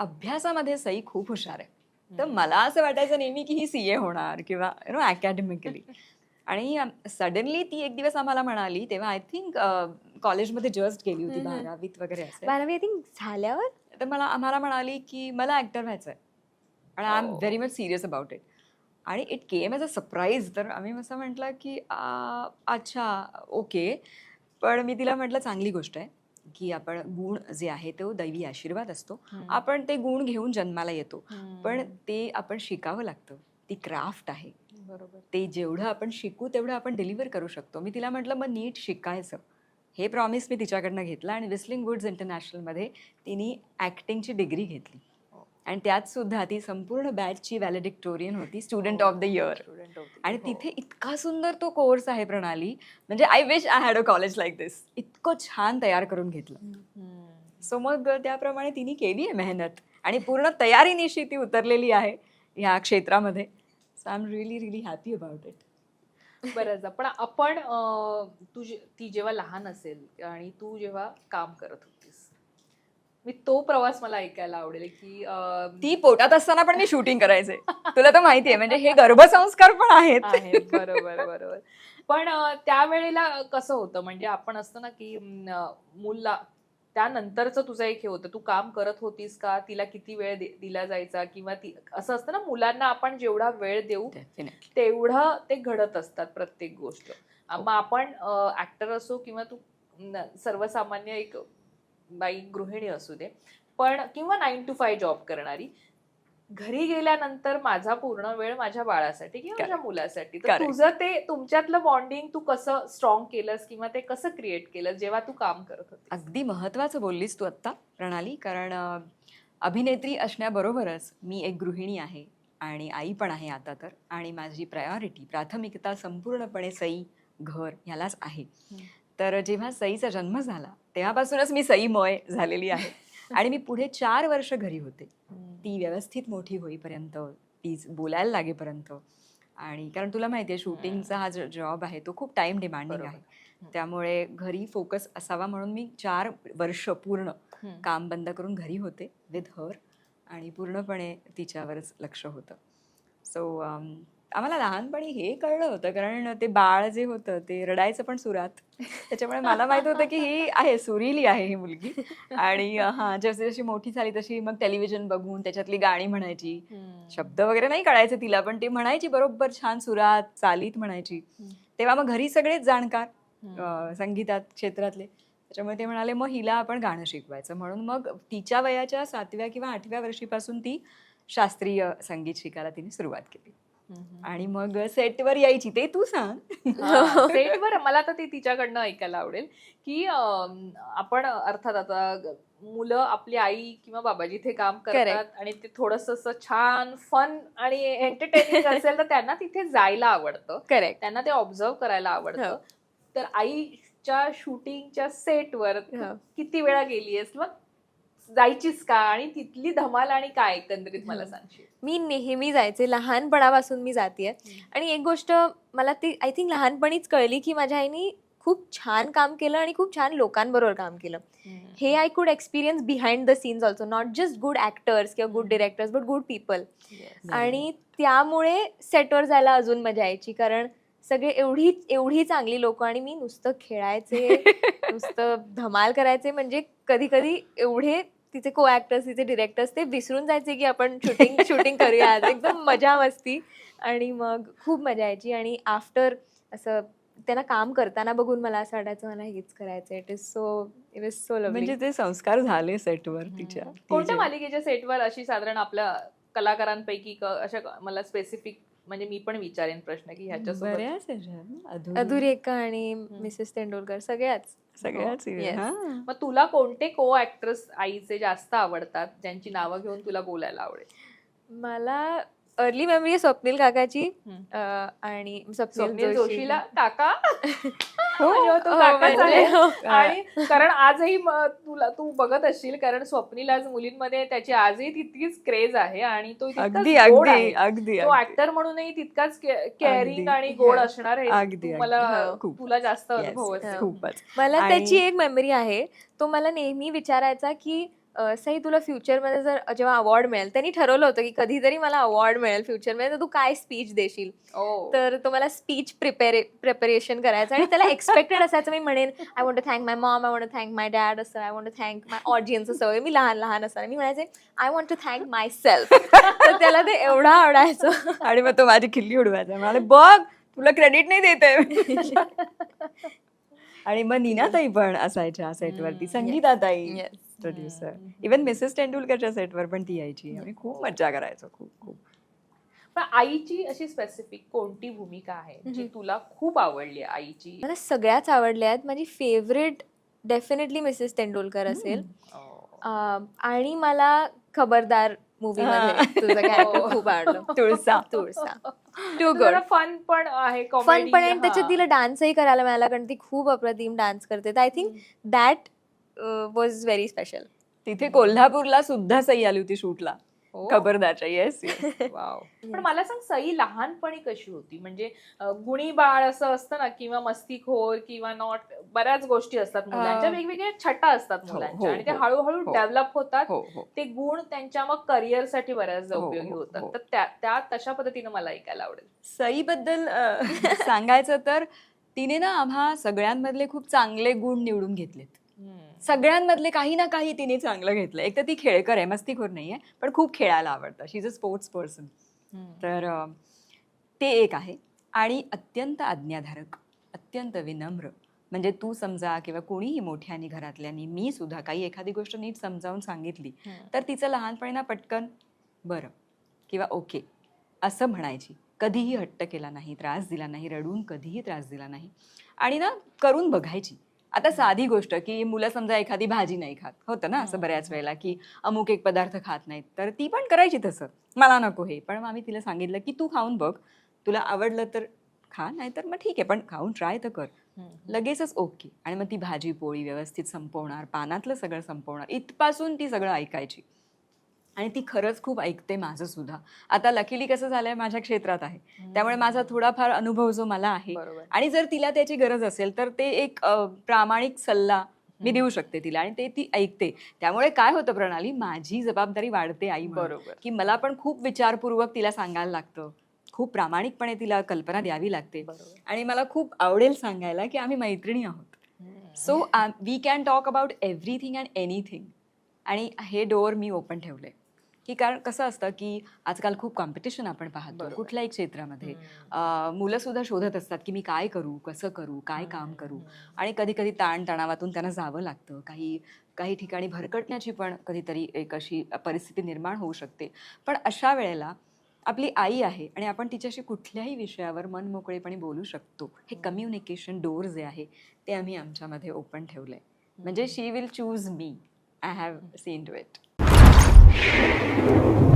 अभ्यासामध्ये सई खूप हुशार आहे. तर मला असं वाटायचं नेहमी की ही सी ए होणार किंवा यु नो अकॅडमिकली आणि सडनली ती एक दिवस आम्हाला म्हणाली तेव्हा आय थिंक कॉलेजमध्ये जस्ट गेली होती. बारावीत वगैरे बारावी आय थिंक झाल्यावर? तर मला आम्हाला म्हणाली की मला ॲक्टर व्हायचं आहे आणि I am. Very much serious about it आणि it came as a surprise तर आम्ही असं म्हटलं की अच्छा ओके पण मी तिला म्हटलं चांगली गोष्ट आहे. की आपण गुण जे आहे तो दैवी आशीर्वाद असतो. आपण ते गुण घेऊन जन्माला येतो. पण ते आपण शिकावं लागतं. ती क्राफ्ट आहे. बरोबर. ते जेवढं आपण शिकू तेवढं आपण डिलिव्हर करू शकतो. मी तिला म्हटलं मग नीट शिकायचं. हे प्रॉमिस मी तिच्याकडनं घेतलं आणि विस्लिंग वुड्स इंटरनॅशनलमध्ये तिने ॲक्टिंगची डिग्री घेतली. हो. आणि त्यात सुद्धा ती संपूर्ण बॅचची व्हॅलेडिक्टोरियन होती स्टुडंट ऑफ द इयर आणि तिथे इतका सुंदर तो कोर्स आहे प्रणाली. म्हणजे I wish I had a college like this इतकं छान तयार करून घेतलं. सो मग त्याप्रमाणे तिने केली आहे मेहनत आणि पूर्ण तयारीनिशी ती उतरलेली आहे ह्या क्षेत्रामध्ये. So I am really really happy about it बरंच. पण आपण अं, तू जेव्हा लहान असेल आणि तू जेव्हा काम करत होतीस मी तो प्रवास मला ऐकायला आवडेल की ती पोटात असताना पण मी शूटिंग करायचे. तुला तर माहितीये म्हणजे हे गर्भसंस्कार पण आहेत. बरोबर बरोबर. पण त्यावेळेला कसं होतं म्हणजे आपण असतं ना की मुलला त्यानंतरचं तुझं एक हे होतं तू काम करत होतीस का? तिला किती वेळ दिला जायचा? किंवा ती असं असतं ना मुलांना आपण जेवढा वेळ देऊ. तेवढं ते घडत असतात प्रत्येक गोष्ट. मग आपण ऍक्टर असो किंवा तू सर्वसामान्य एक बाई गृहिणी असू दे पण किंवा नाईन टू फाय जॉब करणारी घरी गेल्यानंतर माझा पूर्ण वेळ माझ्या बाळासाठी किंवा माझ्या मुलासाठी. तर. तुझं ते तुमच्यातलं बॉन्डिंग तू कसं स्ट्रॉंग केलंस किंवा ते कसं क्रिएट केलं जेव्हा तू काम करत होती अगदी महत्वाचं बोललीस तू आत्ता प्रणाली. कारण अभिनेत्री असण्याबरोबरच मी एक गृहिणी आहे आणि आई पण आहे आता तर. आणि माझी प्रायोरिटी प्राथमिकता संपूर्णपणे सई घर ह्यालाच आहे. तर जेव्हा सईचा जन्म झाला तेव्हापासूनच मी सईमय झालेली आहे. आणि मी पुढे चार वर्ष घरी होते. ती व्यवस्थित मोठी होईपर्यंत ती बोलायला लागेपर्यंत. आणि कारण तुला माहिती आहे शूटिंगचा हा जो जॉब आहे तो खूप टाइम डिमांडिंग. आहे. त्यामुळे घरी फोकस असावा म्हणून मी चार वर्ष पूर्ण. काम बंद करून घरी होते विथ हर. आणि पूर्णपणे तिच्यावरच लक्ष होतं. सो आम्हाला लहानपणी हे कळलं होतं कारण ते बाळ जे होतं ते रडायचं पण सुरात. त्याच्यामुळे मला माहीत होतं की ही आहे सुरीली आहे ही मुलगी. आणि हां जशी जशी मोठी झाली तशी मग टेलिव्हिजन बघून त्याच्यातली गाणी म्हणायची. शब्द वगैरे नाही कळायचे तिला पण ती म्हणायची बरोबर छान सुरात चालीत म्हणायची. तेव्हा मग घरी सगळेच जाणकार संगीतात क्षेत्रातले. त्याच्यामुळे ते म्हणाले मग हिला आपण गाणं शिकवायचं. म्हणून मग तिच्या वयाच्या सातव्या किंवा आठव्या वर्षीपासून ती शास्त्रीय संगीत शिकायला तिने सुरुवात केली. आणि मग सेटवर यायची ते तू सांग. सेटवर मला तर ते तिच्याकडनं ऐकायला आवडेल की आपण अर्थात आता मुलं आपली आई किंवा बाबा जिथे काम करतात आणि ते थोडस असं छान फन आणि एंटरटेनिंग असेल तर त्यांना तिथे जायला आवडतं. करेक्ट त्यांना ते ऑब्झर्व करायला आवडतं. हो. तर आईच्या शूटिंगच्या सेटवर हो. किती वेळा गेलीयस मग जायचीस का? आणि तिथली धमाल आणि काय एकंदरीत मला. सांगशील? मी नेहमी जायचे. लहानपणापासून मी जाते. आणि एक गोष्ट मला ती आय थिंक लहानपणीच कळली की माझ्या आईनी खूप छान काम केलं आणि खूप छान लोकांबरोबर काम केलं. हे I could experience behind the scenes also not just good actors किंवा good directors but good people. आणि त्यामुळे सेटवर जायला अजून मजा यायची कारण सगळे एवढी एवढी चांगली लोक आणि मी नुसतं खेळायचे नुसतं धमाल करायचे. म्हणजे कधी कधी एवढे तिचे को ऍक्टर्स तिचे डिरेक्टर्स ते विसरून जायचे की आपण शूटिंग शूटिंग करूया. आज. एकदम मजा मस्ती. आणि मग खूप मजा यायची. आणि आफ्टर असं त्यांना काम करताना बघून मला असं वाटायचं मला हेच करायचं it is so it is so म्हणजे ते संस्कार झाले सेटवर तिच्या. कोणत्या मालिकेच्या सेटवर अशी साधारण आपल्या कलाकारांपैकी क- अशा मला स्पेसिफिक म्हणजे मी पण विचारेन प्रश्न की ह्याच्यासोबत बऱ्याच अधुरी. अधुरेखा आणि मिसेस तेंडुलकर सगळ्याच सगळ्याच हो. Yes. हां. मग तुला कोणते को ऍक्ट्रेस आईचे जास्त आवडतात ज्यांची नावं घेऊन तुला बोलायला आवडेल मला अर्ली मेमरी स्वप्नील काकाची हम्म. अं, आणि स्वप्नील स्वप्नील जोशीला काका म्हणजे तो हो, काकाच म्हणजे आहे. हो. आणि कारण आजही तुला तू बघत असशील कारण स्वप्नील आज मुलींमध्ये त्याची आजही तितकीच क्रेज आहे आणि तो अगदी गोड अगदी. अगदी तो. ऍक्टर म्हणूनही तितकाच केअरिंग. आणि गोड हा. असणार आहे. मला हो. तुला जास्त अनुभव हो. खूपच मला त्याची एक मेमरी आहे तो मला नेहमी विचारायचा की सई तुला फ्युचरमध्ये जर जेव्हा अवॉर्ड मिळेल त्यांनी ठरवलं होतं की कधीतरी मला अवॉर्ड मिळेल फ्युचरमध्ये तर तू काय स्पीच देशील? तर तो मला स्पीच प्रिपेरे प्रिपरेशन करायचं आणि त्याला एक्सपेक्टेड असायचं. मी म्हणेन I want to thank my mom I want to thank my dad असं I want to thank my audience असं मी लहान लहान असताना मी म्हणायचे I want to thank myself तर त्याला ते एवढं आवडायचं. आणि मग तो माझी खिल्ली उडवायचा. म्हणाले बघ तुला क्रेडिट नाही देते आणि मग नीनाताई पण असायच्या सेटवरती हम्म. संगीताताई. Yes. प्रोड्युसर. इवन मिसेस तेंडुलकरच्या सेटवर पण ती यायची. आम्ही खूप मज्जा करायचो खूप खूप. पण आईची अशी स्पेसिफिक कोणती भूमिका आहे जी. तुला खूप आवडली आईची? मला सगळ्याच आवडल्या आहेत. माझी फेवरेट डेफिनेटली मिसेस तेंडुलकर असेल. अं, आणि मला खबरदार मूवी मध्ये. तुझं कॅरेक्टर हो. खूप आवडलं. तुळसा. तुळसा. तो गुड फन पण आहे फन पण आहे आणि त्याच्यात हा. तिला डान्सही करायला मिळाला कारण ती खूप अप्रतिम डान्स करते. I think that was very special तिथे कोल्हापूरला सुद्धा सई आली होती शूटला. हो. खबरदारच्या येस वाव. पण मला सांग सई लहानपणी कशी होती? म्हणजे अं, गुणी बाळ असं असतं ना किंवा मस्तीखोर किंवा नॉट बऱ्याच गोष्टी असतात मुलांच्या अं, वेगवेगळ्या छटा असतात हो, मुलांच्या हो, आणि ते हो, हळूहळू हो. डेव्हलप होतात. हो हो. ते गुण त्यांच्या मग करिअरसाठी बऱ्याचदा हो, उपयोगी हो, होतात. हो. तर त्या त्या तशा पद्धतीनं मला ऐकायला आवडेल. सईबद्दल अ, सांगायचं तर तिने ना आम्हा सगळ्यांमधले खूप चांगले गुण निवडून घेतलेत. सगळ्यांमधले काही ना काही तिने चांगलं घेतलं एक तर ती खेळकर आहे मस्तीखोर नाही आहे पण खूप खेळायला आवडतं. She is a sports person तर ते एक आहे. आणि अत्यंत आज्ञाधारक अत्यंत विनम्र म्हणजे तू समजा किंवा कोणीही मोठ्यानी घरातल्यानी मी सुद्धा काही एखादी गोष्ट नीट समजावून सांगितली तर तिचं लहानपणी ना पटकन बरं किंवा ओके असं म्हणायची. कधीही हट्ट केला नाही त्रास दिला नाही रडून कधीही त्रास दिला नाही. आणि ना करून बघायची. आता साधी गोष्ट की मुलं समजा एखादी भाजी नाही खात. होतं ना असं बऱ्याच. वेळेला की अमुक एक पदार्थ खात नाहीत. तर ती पण करायची तसं. मला नको हे. पण मग आम्ही तिला सांगितलं की तू खाऊन बघ. तुला आवडलं तर खा नाही तर मग ठीक आहे पण खाऊन ट्राय तर कर. लगेचच ओके. आणि मग ती भाजी पोळी व्यवस्थित संपवणार पानातलं सगळं संपवणार. इथपासून ती सगळं ऐकायची. आणि ती खरंच खूप ऐकते माझं सुद्धा आता लकीली कसं झालंय माझ्या क्षेत्रात आहे. त्यामुळे माझा थोडाफार अनुभव जो मला आहे आणि जर तिला त्याची गरज असेल तर ते एक प्रामाणिक सल्ला मी देऊ शकते तिला आणि ते ती ऐकते. त्यामुळे काय होतं प्रणाली माझी जबाबदारी वाढते आई. बरोबर. की मला पण खूप विचारपूर्वक तिला सांगायला लागतं. खूप प्रामाणिकपणे तिला कल्पना द्यावी लागते. आणि मला खूप आवडेल सांगायला की आम्ही मैत्रिणी आहोत. So we can talk about everything and anything आणि हे डोअर मी ओपन ठेवलंय. की कारण कसं असतं की आजकाल खूप कॉम्पिटिशन आपण पाहतो. कुठल्याही क्षेत्रामध्ये. मुलं सुद्धा शोधत असतात की मी काय करू कसं करू काय काम करू. आणि कधी कधी ताण तणावातून त्यांना जावं लागतं. काही काही ठिकाणी भरकटण्याची पण कधीतरी एक अशी परिस्थिती निर्माण होऊ शकते. पण अशा वेळेला आपली आई आहे आणि आपण तिच्याशी कुठल्याही विषयावर मन मोकळेपणे बोलू शकतो. हे कम्युनिकेशन डोअर जे आहे ते आम्ही आमच्यामध्ये ओपन ठेवलंय. म्हणजे she will choose me I have seen to it Thank you.